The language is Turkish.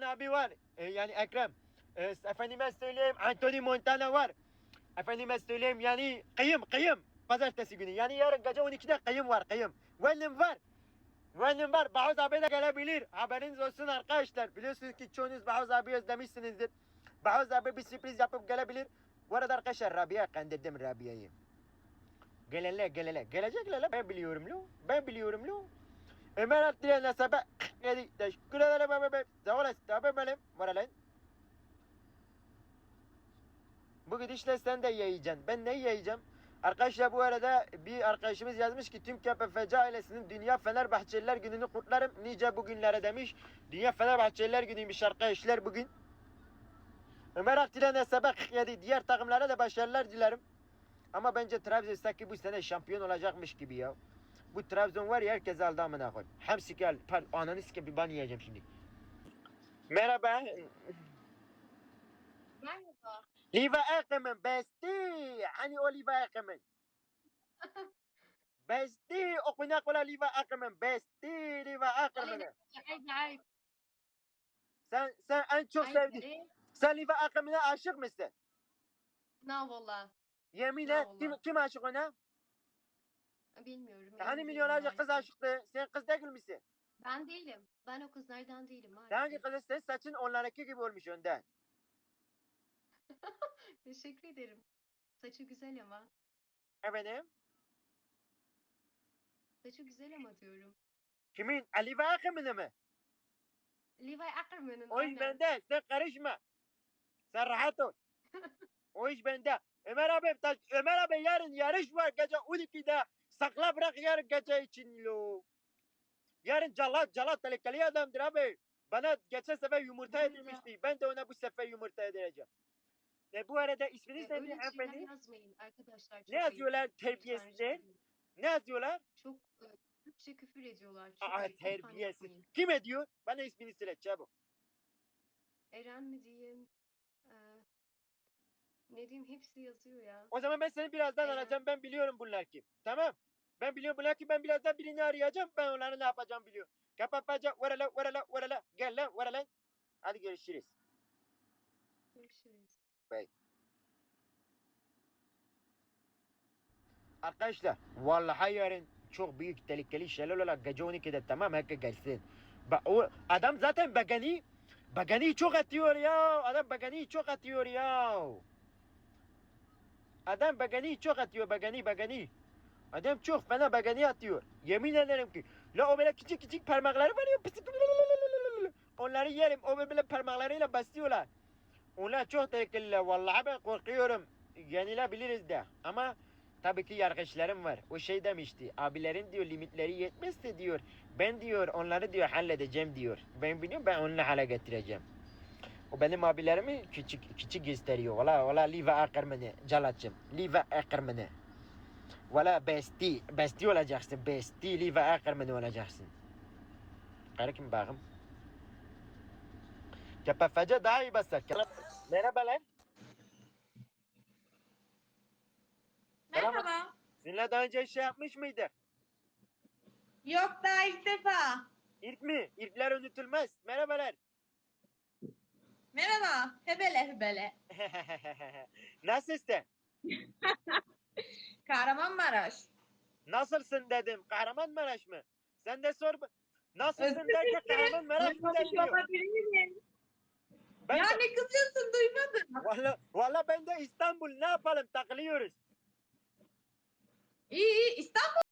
Hakan abi var. E, yani Ekrem. E, efendime söyleyeyim Anthony Montana var. Efendime söyleyeyim yani kıyım kıyım. Pazartesi günü. Yani yarın gece 12'de kıyım var kıyım. Venom var. Venom var. Bahuz abi de gelebilir. Haberiniz olsun arkadaşlar. Biliyorsunuz ki çoğunuz Bahuz abi özlemişsinizdir. Bahuz abi bir sürpriz yapıp gelebilir. Bu arada arkadaşlar Rabia kandırdım Rabia'yı. Gelele gelele. Gelecekler. Ben biliyorum lo. Ben biliyorum lo. Ömer Atlı'ya nasabı. Yedi. Teşekkür ederim ben. Sağ olasın. Tabi benim. Moralan. Bu gidişle sen de yiyeceksin. Ben ne yiyeceğim? Arkadaşlar bu arada bir arkadaşımız yazmış ki tüm KPFC ailesinin Dünya Fenerbahçeliler gününü kutlarım. Nice bugünlere demiş. Dünya Fenerbahçeliler günüymüş arkadaşlar bugün. Ömer Aktilen hesaba 47. Diğer takımlara da başarılar dilerim. Ama bence Trabzonspor bu sene şampiyon olacakmış gibi ya. Bu Trabzon var ya herkes aldı amına koy. Hepsi gel. Pardon ananı sikeyim bir ban yiyeceğim şimdi. Merhaba. Merhaba. Liva Akım'ın besti. Hani o Liva Akım'ın. Besti. Okunak ola Liva Akım'ın besti. Liva. Acayip. Sen, sen en çok sevdiğin. Sen Liva Akım'ına aşık mısın? Na valla. Yemin et. Kim, kim aşık ona? Bilmiyorum. Hani milyonlarca kız aşıktı. Sen kız değil misin? Ben değilim. Ben o kızlardan değilim maalesef. kızı sen saçın onlarınki gibi olmuş önden. Teşekkür ederim. Saçı güzel ama. Efendim? Saçı güzel ama diyorum. Kimin? Ali ve Akım'ın mı? Levi Ackerman'ın O iş aynen. bende. Sen karışma. Sen rahat ol. o iş bende. Ömer abi, Ömer abi yarın yarış var gece 12'de. Sakla bırak yarın gece için lo. Yarın calat calat tehlikeli adamdır abi. Bana geçen sefer yumurta yedirmişti. Ben de ona bu sefer yumurta yedireceğim. E bu arada E, isminiz öyle neydi şeyler hanımefendi? yazmayın arkadaşlar. çok Ne yazıyorlar terbiyesizler? Ne yazıyorlar? Çok e, Türkçe küfür ediyorlar. Çok Aa ayıp. Terbiyesiz. yapmayın. Kim ediyor? Bana ismini söyle çabuk. Eren mi diyeyim? Ee, ne diyeyim hepsi yazıyor ya. O zaman ben seni birazdan Eren. arayacağım. Ben biliyorum bunlar kim. Tamam. Ben biliyorum bunlar kim. Ben birazdan birini arayacağım. Ben onları ne yapacağım biliyorum. Kapapaca. Varala varala varala. Gel lan varala. Hadi görüşürüz. Görüşürüz. Arkadaşlar vallahi yarın çok büyük tehlikeli şeyler olacak. Gece 12'de tamam herkes gelsin. Ba o adam zaten bagani bagani çok atıyor ya. Adam bagani çok atıyor ya. Adam bagani çok atıyor bagani bagani. Adam çok fena bagani atıyor. Yemin ederim ki. La o böyle küçük küçük parmakları var ya. Onları yerim. O böyle parmaklarıyla basıyorlar. Onlar çok tehlikeliler. Vallahi ben korkuyorum. Yenilebiliriz de. Ama Tabii ki yargıçlarım var. O şey demişti. Abilerin diyor limitleri yetmezse diyor. Ben diyor onları diyor halledeceğim diyor. Ben biliyorum ben onunla hale getireceğim. O benim abilerimi küçük küçük gösteriyor. Valla valla liva akırmını calatçım. Liva akırmını. Valla besti. Besti olacaksın. Besti liva akırmını olacaksın. Karı kim bakım? Kepefece daha iyi basar. Merhaba lan. Merhaba. Merhaba. Seninle daha önce şey yapmış mıydık? Yok daha ilk defa. İlk mi? İlkler unutulmaz. Merhabalar. Merhaba. Hebele hebele. Nasılsın? Kahramanmaraş. Nasılsın dedim. Kahramanmaraş mı? Sen de sor. Nasılsın derken Kahramanmaraş mı deniyor? Ben ya de, ne kızıyorsun duymadım. Valla, valla ben de İstanbul ne yapalım takılıyoruz. İyi iyi İstanbul.